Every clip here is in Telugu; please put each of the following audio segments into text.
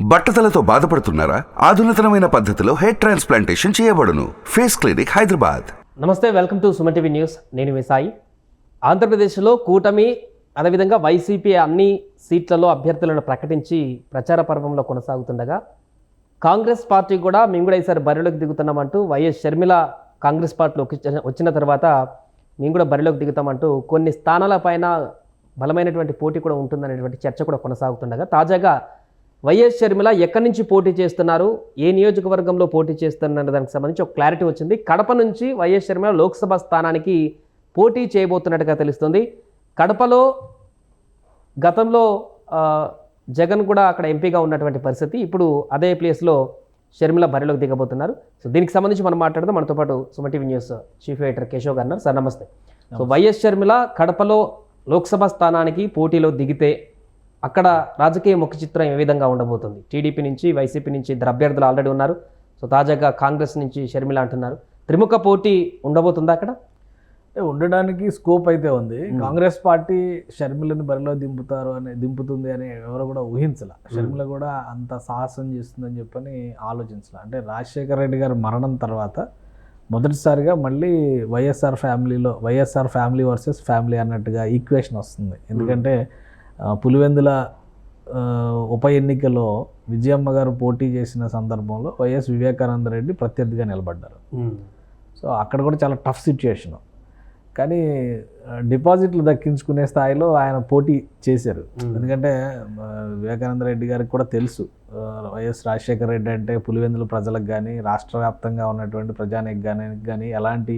బట్టతలతో బాధపడుతున్నారా? ఆధునితనమైన పద్ధతిలో హెయిర్ ట్రాన్స్ప్లాంటేషన్ చేయబడును. Face clinic Hyderabad. నమస్తే welcome to Suman TV news. నేను మీ సాయి. ఆంధ్రప్రదేశ్లో కూటమి అదేవిధంగా వైసీపీ అన్ని సీట్లలో అభ్యర్థులను ప్రకటించి ప్రచార పర్వంలో కొనసాగుతుండగా కాంగ్రెస్ పార్టీ కూడా మేము కూడా ఈసారి బరిలోకి దిగుతున్నామంటూ వైఎస్ షర్మిల కాంగ్రెస్ పార్టీలోకి వచ్చిన తర్వాత మేము కూడా బరిలోకి దిగుతామంటూ కొన్ని స్థానాలపైన బలమైనటువంటి పోటీ కూడా ఉంటుందనేటువంటి చర్చ కూడా కొనసాగుతుండగా తాజాగా వైఎస్ షర్మిల ఎక్కడి నుంచి పోటీ చేస్తున్నారు? ఏ నియోజకవర్గంలో పోటీ చేస్తున్నారు దానికి సంబంధించి ఒక క్లారిటీ వచ్చింది. కడప నుంచి వైఎస్ షర్మిల లోక్సభ స్థానానికి పోటీ చేయబోతున్నట్టుగా తెలుస్తుంది. కడపలో గతంలో జగన్ కూడా అక్కడ ఎంపీగా ఉన్నటువంటి పరిస్థితి. ఇప్పుడు అదే ప్లేస్లో షర్మిల బరిలోకి దిగబోతున్నారు. సో దీనికి సంబంధించి మనం మాట్లాడదాం. మనతో పాటు Suma TV news chief editor Keshav గారు. సార్ నమస్తే. సో వైఎస్ షర్మిల కడపలో లోక్సభ స్థానానికి పోటీలో దిగితే అక్కడ రాజకీయ ముఖ చిత్రం ఏ విధంగా ఉండబోతుంది? టీడీపీ నుంచి వైసీపీ నుంచి ఇద్దరు అభ్యర్థులు ఆల్రెడీ ఉన్నారు. సో తాజాగా కాంగ్రెస్ నుంచి షర్మిల అంటున్నారు. త్రిముఖ పోటీ ఉండబోతుందా అక్కడ? ఉండడానికి స్కోప్ అయితే ఉంది. కాంగ్రెస్ పార్టీ షర్మిలని బరిలో దింపుతారు అని దింపుతుంది అని ఎవరు కూడా ఊహించలే. షర్మిల కూడా అంత సాహసం చేస్తుందని చెప్పని ఆలోచించలే. అంటే రాజశేఖర రెడ్డి గారి మరణం తర్వాత మొదటిసారిగా మళ్ళీ వైఎస్ఆర్ ఫ్యామిలీలో వైఎస్ఆర్ ఫ్యామిలీ వర్సెస్ ఫ్యామిలీ అన్నట్టుగా ఈక్వేషన్ వస్తుంది. ఎందుకంటే పులివెందుల ఉప ఎన్నికలో విజయమ్మ గారు పోటీ చేసిన సందర్భంలో వైఎస్ వివేకానంద రెడ్డి ప్రత్యర్థిగా నిలబడ్డారు. సో అక్కడ కూడా చాలా టఫ్ సిచ్యుయేషన్. కానీ డిపాజిట్లు దక్కించుకునే స్థాయిలో ఆయన పోటీ చేశారు. ఎందుకంటే వివేకానంద రెడ్డి గారికి కూడా తెలుసు. వైఎస్ రాజశేఖర రెడ్డి అంటే పులివెందుల ప్రజలకు కానీ రాష్ట్ర వ్యాప్తంగా ఉన్నటువంటి ప్రజానికి కానీ కానీ ఎలాంటి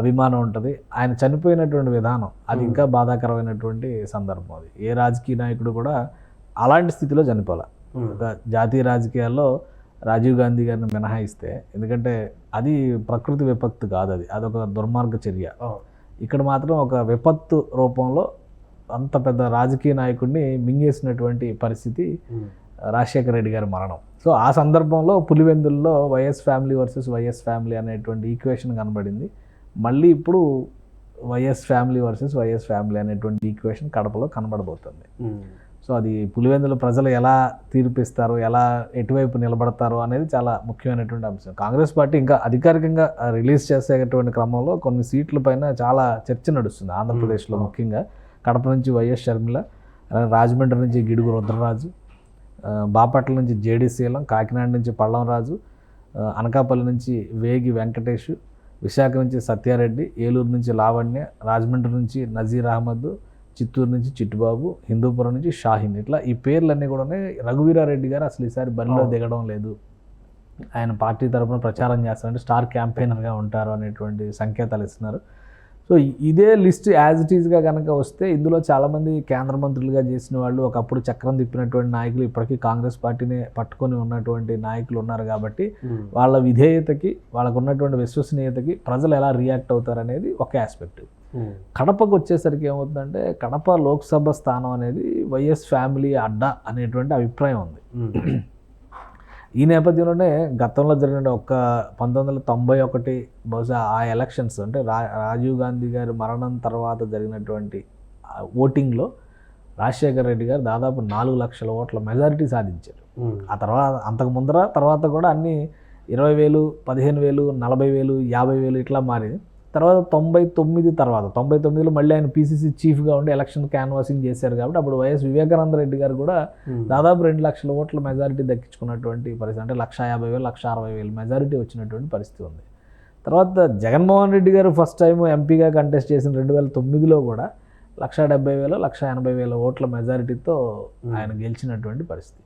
అభిమానం ఉంటుంది. ఆయన చనిపోయినటువంటి విధానం అది ఇంకా బాధాకరమైనటువంటి సందర్భం అది. ఏ రాజకీయ నాయకుడు కూడా అలాంటి స్థితిలో చనిపోలే. ఒక జాతీయ రాజకీయాల్లో రాజీవ్ గాంధీ గారిని మినహాయిస్తే ఎందుకంటే అది ప్రకృతి విపత్తు కాదు అది. అదొక దుర్మార్గ చర్య. ఇక్కడ మాత్రం ఒక విపత్తు రూపంలో అంత పెద్ద రాజకీయ నాయకుడిని మింగేసినటువంటి పరిస్థితి రాజశేఖర రెడ్డి గారి మరణం. సో ఆ సందర్భంలో పులివెందుల్లో YS family versus YS family అనేటువంటి ఈక్వేషన్ కనబడింది. మళ్ళీ ఇప్పుడు YS family versus YS family అనేటువంటి ఈక్వేషన్ కడపలో కనబడబోతుంది. సో అది పులివెందుల ప్రజలు ఎలా తీర్పిస్తారు ఎలా ఎటువైపు నిలబడతారు అనేది చాలా ముఖ్యమైనటువంటి అంశం. కాంగ్రెస్ పార్టీ ఇంకా అధికారికంగా రిలీజ్ చేసేటువంటి క్రమంలో కొన్ని సీట్ల పైన చాలా చర్చ నడుస్తుంది. ఆంధ్రప్రదేశ్లో ముఖ్యంగా కడప నుంచి వైఎస్ షర్మిల అలాగే రాజమండ్రి నుంచి గిడుగు రుద్రరాజు బాపట్ల నుంచి జేడి శీలం కాకినాడ నుంచి పళ్ళం రాజు ఆ, అనకాపల్లి నుంచి వేగి వెంకటేష్ విశాఖ నుంచి సత్యారెడ్డి ఏలూరు నుంచి లావణ్య రాజమండ్రి నుంచి నజీర్ అహ్మద్ చిత్తూరు నుంచి చిట్టుబాబు హిందూపురం నుంచి షాహిన్. ఇట్లా ఈ పేర్లన్నీ కూడా రఘువీరారెడ్డి గారు అసలు ఈసారి బరిలో దిగడం లేదు. ఆయన పార్టీ తరపున ప్రచారం చేస్తారంటే స్టార్ క్యాంపెయినర్గా ఉంటారు అనేటువంటి సంకేతాలు ఇస్తున్నారు. సో ఇదే లిస్ట్ యాజ్ ఇట్ ఈస్గా కనుక వస్తే ఇందులో చాలామంది కేంద్ర మంత్రులుగా చేసిన వాళ్ళు ఒకప్పుడు చక్రం తిప్పినటువంటి నాయకులు ఇప్పటికీ కాంగ్రెస్ పార్టీని పట్టుకొని ఉన్నటువంటి నాయకులు ఉన్నారు కాబట్టి వాళ్ళ విధేయతకి వాళ్ళకు ఉన్నటువంటి విశ్వసనీయతకి ప్రజలు ఎలా రియాక్ట్ అవుతారు అనేది ఒక ఆస్పెక్ట్ కడపకు వచ్చేసరికి ఏమవుతుందంటే కడప లోక్సభ స్థానం అనేది వైఎస్ ఫ్యామిలీ అడ్డా అనేటువంటి అభిప్రాయం ఉంది. ఈ నేపథ్యంలోనే గతంలో జరిగిన ఒక్క పంతొమ్మిది వందల తొంభై ఒకటి బహుశా ఆ ఎలక్షన్స్ అంటే రా రాజీవ్ గాంధీ గారి మరణం తర్వాత జరిగినటువంటి ఓటింగ్లో రాజశేఖర రెడ్డి గారు దాదాపు నాలుగు లక్షల ఓట్ల మెజారిటీ సాధించారు. ఆ తర్వాత అంతకు ముందర తర్వాత కూడా అన్ని ఇరవై వేలు పదిహేను వేలు నలభై వేలు యాభై వేలు ఇట్లా మారింది. తర్వాత తొంభై తొమ్మిది తర్వాత తొంభై తొమ్మిదిలో మళ్ళీ ఆయన పీసీసీ చీఫ్గా ఉండి ఎలక్షన్ క్యాన్వాసింగ్ చేశారు కాబట్టి అప్పుడు వైఎస్ వివేకానంద రెడ్డి గారు కూడా దాదాపు రెండు లక్షల ఓట్ల మెజారిటీ దక్కించుకున్నటువంటి పరిస్థితి అంటే లక్ష యాభై వేలు లక్ష అరవై వేలు మెజారిటీ వచ్చినటువంటి పరిస్థితి ఉంది. తర్వాత జగన్మోహన్ రెడ్డి గారు ఫస్ట్ టైం ఎంపీగా కంటెస్ట్ చేసిన రెండు వేల తొమ్మిదిలో కూడా లక్ష డెబ్బై వేలు లక్ష ఎనభై వేల ఓట్ల మెజారిటీతో ఆయన గెలిచినటువంటి పరిస్థితి.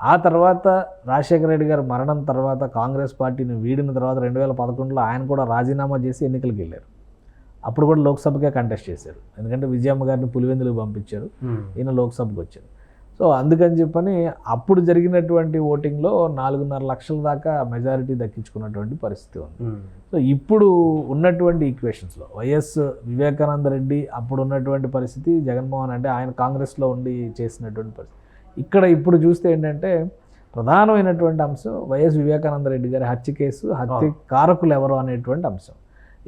ఆ తర్వాత రాజశేఖర రెడ్డి గారి మరణం తర్వాత కాంగ్రెస్ పార్టీని వీడిన తర్వాత రెండు వేల పదకొండులో ఆయన కూడా రాజీనామా చేసి ఎన్నికలకు వెళ్ళారు. అప్పుడు కూడా లోక్సభకే కంటెస్ట్ చేశారు. ఎందుకంటే విజయమ్మ గారిని పులివెందులకు పంపించారు. ఈయన లోక్సభకు వచ్చారు. సో అందుకని చెప్పని అప్పుడు జరిగినటువంటి ఓటింగ్లో నాలుగున్నర లక్షల దాకా మెజారిటీ దక్కించుకున్నటువంటి పరిస్థితి ఉంది. సో ఇప్పుడు ఉన్నటువంటి ఈక్వేషన్స్లో వైఎస్ వివేకానంద రెడ్డి అప్పుడు ఉన్నటువంటి పరిస్థితి జగన్మోహన్ అంటే ఆయన కాంగ్రెస్లో ఉండి చేసినటువంటి పరిస్థితి. ఇక్కడ ఇప్పుడు చూస్తే ఏంటంటే ప్రధానమైనటువంటి అంశం వైఎస్ వివేకానంద రెడ్డి గారి హత్య కేసు హత్య కారకులు ఎవరు అనేటువంటి అంశం.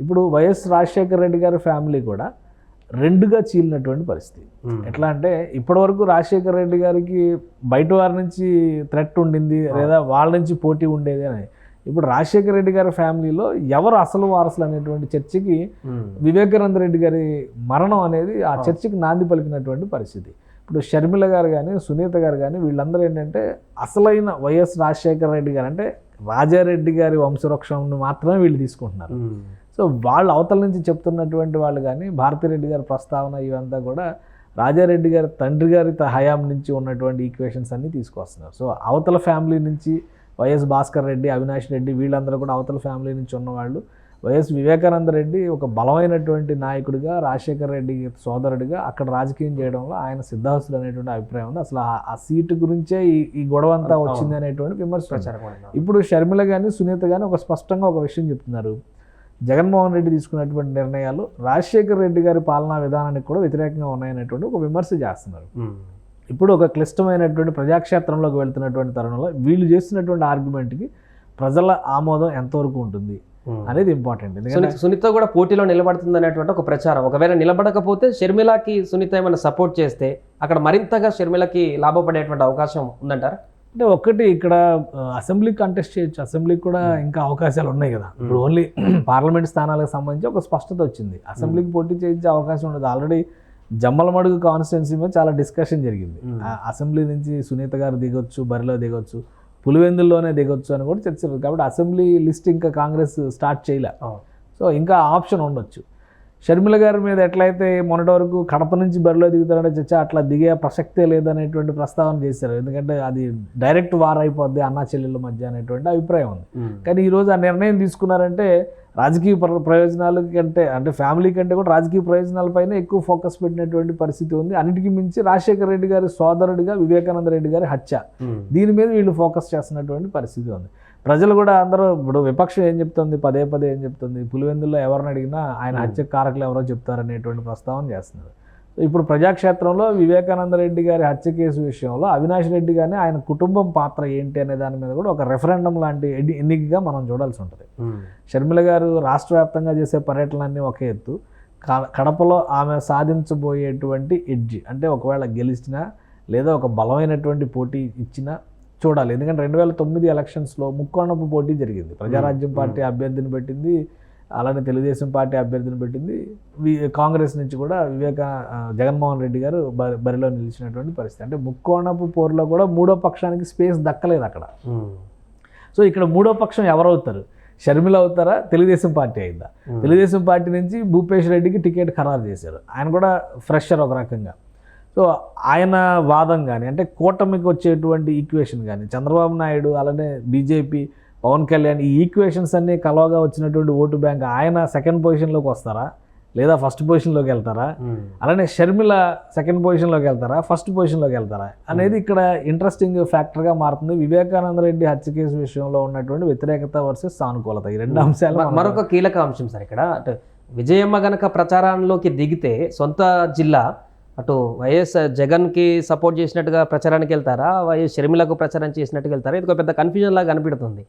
ఇప్పుడు వైఎస్ రాజశేఖర రెడ్డి గారి ఫ్యామిలీ కూడా రెండుగా చీలినటువంటి పరిస్థితి. ఎట్లా అంటే ఇప్పటివరకు రాజశేఖర రెడ్డి గారికి బయట వారి నుంచి థ్రెట్ ఉండింది లేదా వాళ్ళ నుంచి పోటీ ఉండేది అని. ఇప్పుడు రాజశేఖర రెడ్డి గారి ఫ్యామిలీలో ఎవరు అసలు వారసులు అనేటువంటి చర్చకి వివేకానంద రెడ్డి గారి మరణం అనేది ఆ చర్చకి నాంది పలికినటువంటి పరిస్థితి. ఇప్పుడు షర్మిల గారు కానీ సునీత గారు కానీ వీళ్ళందరూ ఏంటంటే అసలైన వైఎస్ రాజశేఖర రెడ్డి గారు అంటే రాజారెడ్డి గారి వంశవృక్షంను మాత్రమే వీళ్ళు తీసుకుంటున్నారు. సో వాళ్ళు అవతల నుంచి చెప్తున్నటువంటి వాళ్ళు కానీ భారతిరెడ్డి గారి ప్రస్తావన ఇవంతా కూడా రాజారెడ్డి గారి తండ్రి గారి హయాం నుంచి ఉన్నటువంటి ఈక్వేషన్స్ అన్ని తీసుకొస్తున్నారు. సో అవతల ఫ్యామిలీ నుంచి వైఎస్ భాస్కర్ రెడ్డి అవినాష్ రెడ్డి వీళ్ళందరూ కూడా అవతల ఫ్యామిలీ నుంచి ఉన్నవాళ్ళు. వైఎస్ వివేకానంద రెడ్డి ఒక బలమైనటువంటి నాయకుడిగా రాజశేఖర రెడ్డి సోదరుడిగా అక్కడ రాజకీయం చేయడంలో ఆయన సిద్ధాస్తులు అనేటువంటి అభిప్రాయం ఉంది అసలు ఆ- సీటు గురించే ఈ ఈ గొడవ అంతా వచ్చింది అనేటువంటి విమర్శ. ఇప్పుడు షర్మిల కానీ సునీత కానీ ఒక స్పష్టంగా ఒక విషయం చెప్తున్నారు జగన్మోహన్ రెడ్డి తీసుకున్నటువంటి నిర్ణయాలు రాజశేఖర రెడ్డి గారి పాలనా విధానానికి కూడా వ్యతిరేకంగా ఉన్నాయనేటువంటి ఒక విమర్శ చేస్తున్నారు. ఇప్పుడు ఒక క్లిష్టమైనటువంటి ప్రజాక్షేత్రంలోకి వెళ్తున్నటువంటి తరుణంలో వీళ్ళు చేస్తున్నటువంటి ఆర్గ్యుమెంట్కి ప్రజల ఆమోదం ఎంతవరకు ఉంటుంది. అనేది ఇంపార్టెంట్. సునీత కూడా పోటీలో నిలబడుతుంది అనేటువంటి ఒక ప్రచారం. ఒకవేళ నిలబడకపోతే షర్మిలకి సునీత ఏమైనా సపోర్ట్ చేస్తే అక్కడ మరింతగా షర్మిలకి లాభపడేటువంటి అవకాశం ఉందంటారా? అంటే ఒక్కటి ఇక్కడ అసెంబ్లీ కంటెస్ట్ చేయొచ్చు. అసెంబ్లీకి కూడా ఇంకా అవకాశాలు ఉన్నాయి కదా. ఇప్పుడు ఓన్లీ పార్లమెంట్ స్థానాలకు సంబంధించి ఒక స్పష్టత వచ్చింది. అసెంబ్లీకి పోటీ చేయించే అవకాశం ఉండదు. ఆల్రెడీ జమ్మలమడుగు కాన్స్టిట్యున్సీ మీద చాలా డిస్కషన్ జరిగింది. అసెంబ్లీ నుంచి సునీత గారు దిగొచ్చు బరిలో దిగొచ్చు. పులివెందుల్లోనే దిగొచ్చు అని కూడా చర్చ. కాబట్టి అసెంబ్లీ లిస్ట్ ఇంకా కాంగ్రెస్ స్టార్ట్ చేయలే. సో ఇంకా ఆప్షన్ ఉండొచ్చు. షర్మిల గారి మీద ఎట్లయితే మొన్నటి వరకు కడప నుంచి బరిలో దిగుతారంటే చర్చ అట్లా దిగే ప్రసక్తే లేదనేటువంటి ప్రస్తావన చేశారు. ఎందుకంటే అది డైరెక్ట్ వార్ అయిపోద్ది అన్నా చెల్లెళ్ళ మధ్య అనేటువంటి అభిప్రాయం ఉంది. కానీ ఈరోజు ఆ నిర్ణయం తీసుకున్నారంటే రాజకీయ ప్ర- ప్రయోజనాల కంటే అంటే ఫ్యామిలీ కంటే కూడా రాజకీయ ప్రయోజనాలపైన ఎక్కువ ఫోకస్ పెట్టినటువంటి పరిస్థితి ఉంది. అన్నిటికీ మించి రాజశేఖర రెడ్డి గారి సోదరుడిగా వివేకానంద రెడ్డి గారి హత్య. దీని మీద వీళ్ళు ఫోకస్ చేస్తున్నటువంటి పరిస్థితి ఉంది. ప్రజలు కూడా అందరూ ఇప్పుడు విపక్షం ఏం చెప్తుంది? పదే పదే ఏం చెప్తుంది? పులివెందుల్లో ఎవరిని అడిగినా ఆయన హత్య కారకులు ఎవరో చెప్తారనేటువంటి ప్రస్తావన చేస్తున్నారు. ఇప్పుడు ప్రజాక్షేత్రంలో వివేకానంద రెడ్డి గారి హత్య కేసు విషయంలో అవినాష్ రెడ్డి కానీ ఆయన కుటుంబం పాత్ర ఏంటి అనే దాని మీద కూడా ఒక రెఫరెండం లాంటి ఎన్ని- ఎన్నికగా మనం చూడాల్సి ఉంటుంది. షర్మిల గారు రాష్ట్ర వ్యాప్తంగా చేసే పర్యటనలన్నీ ఒక ఎత్తు. క- కడపలో ఆమె సాధించబోయేటువంటి ఎడ్జి అంటే ఒకవేళ గెలిచినా లేదా ఒక బలమైనటువంటి పోటీ ఇచ్చినా చూడాలి. ఎందుకంటే రెండు వేల తొమ్మిది ఎలక్షన్స్లో ముక్కోణపు పోటీ జరిగింది. ప్రజారాజ్యం పార్టీ అభ్యర్థిని పెట్టింది అలానే తెలుగుదేశం పార్టీ అభ్యర్థిని పెట్టింది. కాంగ్రెస్ నుంచి కూడా వివేక జగన్మోహన్ రెడ్డి గారు బరిలో నిలిచినటువంటి పరిస్థితి. అంటే ముక్కోణపు పోరులో కూడా మూడో పక్షానికి స్పేస్ దక్కలేదు అక్కడ. సో ఇక్కడ మూడో పక్షం ఎవరవుతారు షర్మిల అవుతారా? తెలుగుదేశం పార్టీ అయిందా? తెలుగుదేశం పార్టీ నుంచి భూపేష్ రెడ్డికి టికెట్ ఖరారు చేశారు. ఆయన కూడా ఫ్రెషర్ ఒక రకంగా. సో ఆయన వాదం కానీ అంటే కూటమికి వచ్చేటువంటి ఈక్వేషన్ కానీ చంద్రబాబు నాయుడు అలానే బీజేపీ పవన్ కళ్యాణ్ ఈ ఈక్వేషన్స్ అన్నీ కలవగా వచ్చినటువంటి ఓటు బ్యాంక్ ఆయన సెకండ్ పొజిషన్లోకి వస్తారా? లేదా ఫస్ట్ పొజిషన్లోకి వెళ్తారా? అలానే షర్మిల సెకండ్ పొజిషన్లోకి వెళ్తారా? ఫస్ట్ పొజిషన్లోకి వెళ్తారా? అనేది ఇక్కడ ఇంట్రెస్టింగ్ ఫ్యాక్టర్గా మారుతుంది. వివేకానంద రెడ్డి హత్య కేసు విషయంలో ఉన్నటువంటి వ్యతిరేకత వర్సెస్ సానుకూలత. ఈ రెండు అంశాలు మరొక కీలక అంశం సార్ ఇక్కడ. అటు విజయమ్మ గనక ప్రచారంలోకి దిగితే సొంత జిల్లా అటు వైఎస్ జగన్కి సపోర్ట్ చేసినట్టుగా ప్రచారానికి వెళ్తారా? వైఎస్ షర్మిలకు ప్రచారం చేసినట్టుగా వెళ్తారా? ఇది ఒక పెద్ద కన్ఫ్యూజన్ లాగా కనిపిస్తుంది.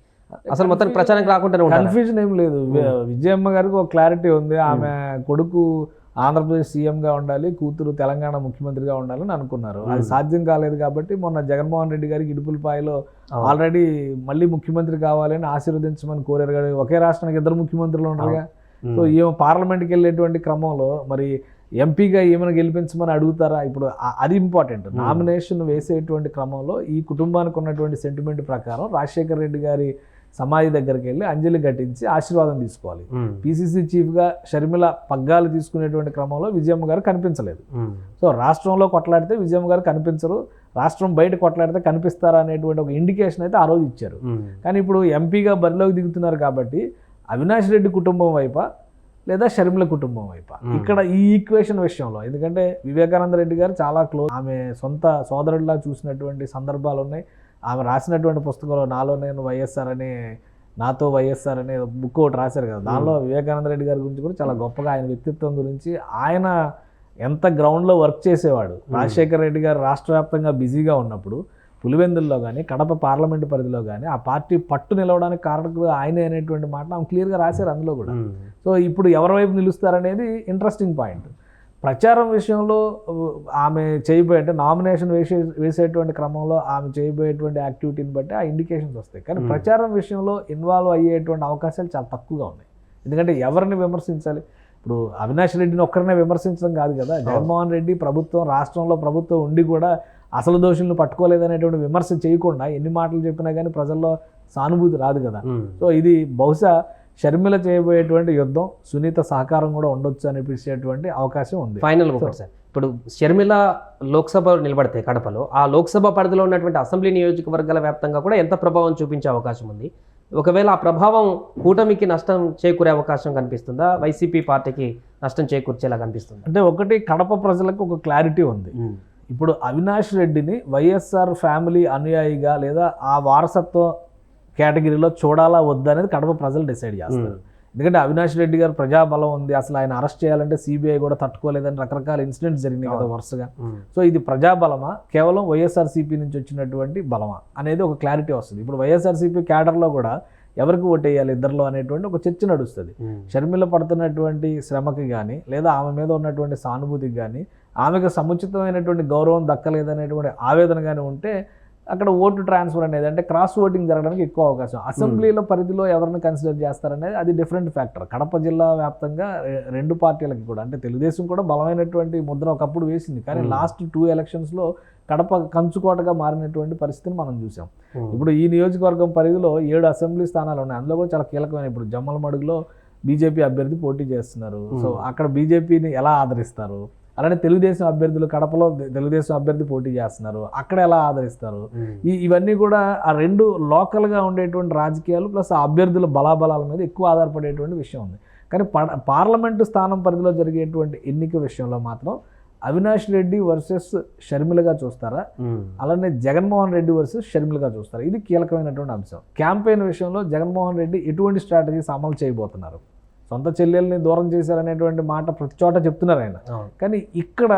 అసలు మొత్తం ప్రచారానికి రాకుండానే ఉంటారు? కన్ఫ్యూజన్ ఏం లేదు. వి- విజయమ్మ గారికి ఒక క్లారిటీ ఉంది. ఆమె కొడుకు ఆంధ్రప్రదేశ్ సీఎంగా ఉండాలి కూతురు తెలంగాణ ముఖ్యమంత్రిగా ఉండాలని అనుకున్నారు. అది సాధ్యం కాలేదు కాబట్టి మొన్న జగన్మోహన్ రెడ్డి గారికి ఇడుపులపాయలో. ఆల్రెడీ మళ్ళీ ముఖ్యమంత్రి కావాలని ఆశీర్వదించమని కోరారు. కదా ఒకే రాష్ట్రానికి ఇద్దరు ముఖ్యమంత్రులు ఉన్నారుగా. సో ఈమె పార్లమెంట్కి వెళ్ళేటువంటి క్రమంలో మరి ఎంపీగా ఈమెను గెలిపించమని అడుగుతారా? ఇప్పుడు అది ఇంపార్టెంట్ నామినేషన్ వేసేటువంటి క్రమంలో ఈ కుటుంబానికి ఉన్నటువంటి సెంటిమెంట్ ప్రకారం రాజశేఖర రెడ్డి గారి సమాధి దగ్గరికి వెళ్ళి అంజలి ఘటించి ఆశీర్వాదం తీసుకోవాలి. పిసిసి చీఫ్గా షర్మిల పగ్గాలు తీసుకునేటువంటి క్రమంలో విజయమ్మ గారు కనిపించలేదు. ఉమ్, సో రాష్ట్రంలో కొట్లాడితే విజయమ్మ గారు కనిపించరు. రాష్ట్రం బయట కొట్లాడితే కనిపిస్తారా అనేటువంటి ఒక ఇండికేషన్ అయితే ఆ రోజు ఇచ్చారు. కానీ ఇప్పుడు ఎంపీగా బరిలోకి దిగుతున్నారు కాబట్టి అవినాష్ రెడ్డి కుటుంబం వైపా లేదా షర్మిల కుటుంబం వైపా. ఇక్కడ ఈ ఈక్వేషన్ విషయంలో ఎందుకంటే వివేకానంద రెడ్డి గారు చాలా క్లోజ్ ఆమె సొంత సోదరుడిలా చూసినటువంటి సందర్భాలు ఉన్నాయి. ఆమె రాసినటువంటి పుస్తకంలో నాలో నేను వైఎస్ఆర్ అనే నాతో వైఎస్ఆర్ అనే బుక్ ఒకటి రాశారు కదా. దానిలో వివేకానంద రెడ్డి గారి గురించి కూడా చాలా గొప్పగా ఆయన వ్యక్తిత్వం గురించి ఆయన ఎంత గ్రౌండ్లో వర్క్ చేసేవాడు. రాజశేఖర రెడ్డి గారు రాష్ట్ర వ్యాప్తంగా బిజీగా ఉన్నప్పుడు పులివెందుల్లో కానీ కడప పార్లమెంటు పరిధిలో కానీ ఆ పార్టీ పట్టు నిలవడానికి కారణకులు ఆయనే అనేటువంటి మాట ఆమె క్లియర్గా రాశారు అందులో కూడా. సో ఇప్పుడు ఎవరి వైపు నిలుస్తారనేది ఇంట్రెస్టింగ్ పాయింట్. ప్రచారం విషయంలో ఆమె చేయబోయే అంటే నామినేషన్ వేసే వేసేటువంటి క్రమంలో ఆమె చేయబోయేటువంటి యాక్టివిటీని బట్టి ఆ ఇండికేషన్స్ వస్తాయి. కానీ ప్రచారం విషయంలో ఇన్వాల్వ్ అయ్యేటువంటి అవకాశాలు చాలా తక్కువగా ఉన్నాయి. ఎందుకంటే ఎవరిని విమర్శించాలి? ఇప్పుడు అవినాష్ రెడ్డిని ఒక్కరినే విమర్శించడం కాదు కదా. జగన్మోహన్ రెడ్డి ప్రభుత్వం రాష్ట్రంలో ప్రభుత్వం ఉండి కూడా అసలు దోషులను పట్టుకోలేదనేటువంటి విమర్శ చేయకుండా ఎన్ని మాటలు చెప్పినా కానీ ప్రజల్లో సానుభూతి రాదు కదా. సో ఇది బహుశా షర్మిల చేయబోయేటువంటి యుద్ధం సునీత సహకారం కూడా ఉండొచ్చు అనిపించేటువంటి అవకాశం ఉంది. Final sir. ఇప్పుడు షర్మిల లోక్సభ నిలబడితే కడపలో ఆ లోక్సభ పరిధిలో ఉన్నటువంటి అసెంబ్లీ నియోజకవర్గాల వ్యాప్తంగా కూడా ఎంత ప్రభావం చూపించే అవకాశం ఉంది? ఒకవేళ ఆ ప్రభావం కూటమికి నష్టం చేకూరే అవకాశం కనిపిస్తుందా? వైసీపీ పార్టీకి నష్టం చేకూర్చేలా కనిపిస్తుందా? అంటే ఒకటి కడప ప్రజలకు ఒక క్లారిటీ ఉంది. ఇప్పుడు అవినాష్ రెడ్డిని వైఎస్ఆర్ ఫ్యామిలీ అనుయాయిగా లేదా ఆ వారసత్వ కేటగిరీలో చూడాలా వద్దా అనేది కడప ప్రజలు డిసైడ్ చేస్తారు. ఎందుకంటే అవినాష్ రెడ్డి గారు ప్రజాబలం ఉంది అసలు ఆయన అరెస్ట్ చేయాలంటే సిబిఐ కూడా తట్టుకోలేదని రకరకాల ఇన్సిడెంట్స్ జరిగినాయి కదా వరుసగా. సో ఇది ప్రజాబలమా? కేవలం వైఎస్ఆర్సీపీ నుంచి వచ్చినటువంటి బలమా అనేది ఒక క్లారిటీ వస్తుంది. ఇప్పుడు వైఎస్ఆర్సీపీ క్యాడర్లో కూడా ఎవరికి ఓటేయాలి ఇద్దరిలో అనేటువంటి ఒక చర్చ నడుస్తుంది. షర్మిల పడుతున్నటువంటి శ్రమకి కానీ లేదా ఆమె మీద ఉన్నటువంటి సానుభూతికి కానీ ఆమెకు సముచితమైనటువంటి గౌరవం దక్కలేదనేటువంటి ఆవేదన కానీ ఉంటే అక్కడ ఓటు ట్రాన్స్ఫర్ అనేది అంటే క్రాస్ ఓటింగ్ జరగడానికి ఎక్కువ అవకాశం. అసెంబ్లీలో పరిధిలో ఎవరిని కన్సిడర్ చేస్తారనేది అది డిఫరెంట్ ఫ్యాక్టర్. కడప జిల్లా వ్యాప్తంగా రెండు పార్టీలకి కూడా అంటే తెలుగుదేశం కూడా బలమైనటువంటి ముద్ర ఒకప్పుడు వేసింది. కానీ లాస్ట్ టూ ఎలక్షన్స్లో కడప కంచుకోటగా మారినటువంటి పరిస్థితిని మనం చూసాం. ఇప్పుడు ఈ నియోజకవర్గం పరిధిలో ఏడు అసెంబ్లీ స్థానాలు ఉన్నాయి. అందులో కూడా చాలా కీలకమైన ఇప్పుడు జమ్మలమడుగులో బీజేపీ అభ్యర్థి పోటీ చేస్తున్నారు. సో అక్కడ బీజేపీని ఎలా ఆదరిస్తారు? అలానే తెలుగుదేశం అభ్యర్థులు కడపలో తెలుగుదేశం అభ్యర్థి పోటీ చేస్తున్నారు. అక్కడ ఎలా ఆదరిస్తారు? ఈ ఇవన్నీ కూడా ఆ రెండు లోకల్గా ఉండేటువంటి రాజకీయాలు ప్లస్ ఆ అభ్యర్థుల బలాబలాల మీద ఎక్కువ ఆధారపడేటువంటి విషయం ఉంది. కానీ పార్లమెంటు స్థానం పరిధిలో జరిగేటువంటి ఎన్నిక విషయంలో మాత్రం అవినాష్ రెడ్డి వర్సెస్ షర్మిలగా చూస్తారా? అలానే జగన్మోహన్ రెడ్డి వర్సెస్ షర్మిలగా చూస్తారు? ఇది కీలకమైనటువంటి అంశం. క్యాంపెయిన్ విషయంలో జగన్మోహన్ రెడ్డి ఎటువంటి స్ట్రాటజీస్ అమలు చేయబోతున్నారు? సొంత చెల్లెల్ని దూరం చేశారనేటువంటి మాట ప్రతి చోట చెప్తున్నారు ఆయన. కానీ ఇక్కడ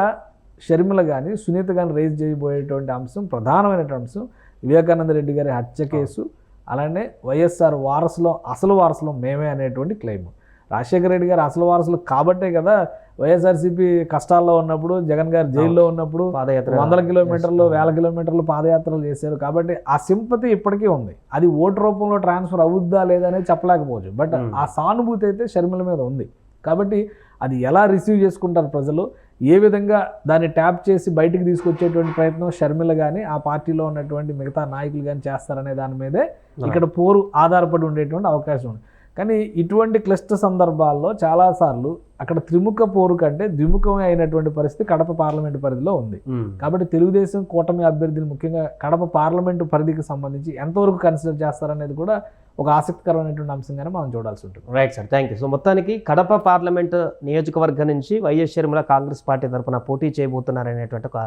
షర్మిల కానీ సునీత కానీ రేజ్ చేయబోయేటువంటి అంశం ప్రధానమైనటువంటి అంశం వివేకానంద రెడ్డి గారి హత్య కేసు అలానే వైఎస్ఆర్ వారసులో అసలు వారసులో మేమే అనేటువంటి క్లెయిమ్. రాజశేఖర రెడ్డి గారు అసలు వారసులు కాబట్టే కదా వైఎస్ఆర్సీపీ కష్టాల్లో ఉన్నప్పుడు జగన్ గారు జైల్లో ఉన్నప్పుడు పాదయాత్ర వందల కిలోమీటర్లు వేల కిలోమీటర్లు పాదయాత్రలు చేశారు. కాబట్టి ఆ సింపతి ఇప్పటికీ ఉంది. అది ఓటు రూపంలో ట్రాన్స్ఫర్ అవుద్దా లేదా అనేది చెప్పలేకపోవచ్చు. బట్ ఆ సానుభూతి అయితే షర్మిల మీద ఉంది. కాబట్టి అది ఎలా రిసీవ్ చేసుకుంటారు ప్రజలు? ఏ విధంగా దాన్ని ట్యాప్ చేసి బయటికి తీసుకొచ్చేటువంటి ప్రయత్నం షర్మిల కానీ ఆ పార్టీలో ఉన్నటువంటి మిగతా నాయకులు కానీ చేస్తారనే దాని మీదే ఇక్కడ పోరు ఆధారపడి ఉండేటువంటి అవకాశం ఉంది. కానీ ఇటువంటి క్లిష్ట సందర్భాల్లో చాలాసార్లు అక్కడ త్రిముఖ పోరు కంటే ద్విముఖమే అయినటువంటి పరిస్థితి కడప పార్లమెంటు పరిధిలో ఉంది. కాబట్టి తెలుగుదేశం కూటమి అభ్యర్థిని ముఖ్యంగా కడప పార్లమెంటు పరిధికి సంబంధించి ఎంతవరకు కన్సిడర్ చేస్తారనేది కూడా ఒక ఆసక్తికరమైనటువంటి అంశంగానే మనం చూడాల్సి ఉంటుంది. Right sir thank you so మొత్తానికి కడప పార్లమెంట్ నియోజకవర్గం నుంచి వైఎస్ షర్మిల కాంగ్రెస్ పార్టీ తరఫున పోటీ చేయబోతున్నారనేటువంటి ఒక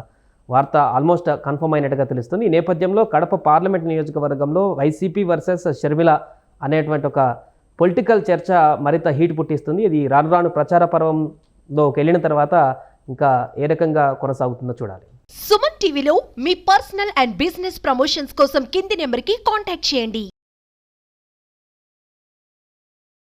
వార్త ఆల్మోస్ట్ కన్ఫర్మ్ అయినట్టుగా తెలుస్తుంది. ఈ నేపథ్యంలో కడప పార్లమెంట్ నియోజకవర్గంలో వైసీపీ వర్సెస్ షర్మిల అనేటువంటి ఒక పొలిటికల్ చర్చ మరింత హీట్ పుట్టిస్తుంది. ఇది రాను రాను ప్రచార పర్వంలోకి వెళ్ళిన తర్వాత ఇంకా ఏ రకంగా కొనసాగుతుందో చూడాలి. సుమన్ టీవీలో మీ పర్సనల్ అండ్ బిజినెస్ ప్రమోషన్స్ కోసం కింది నెంబర్కి కాంటాక్ట్ చేయండి.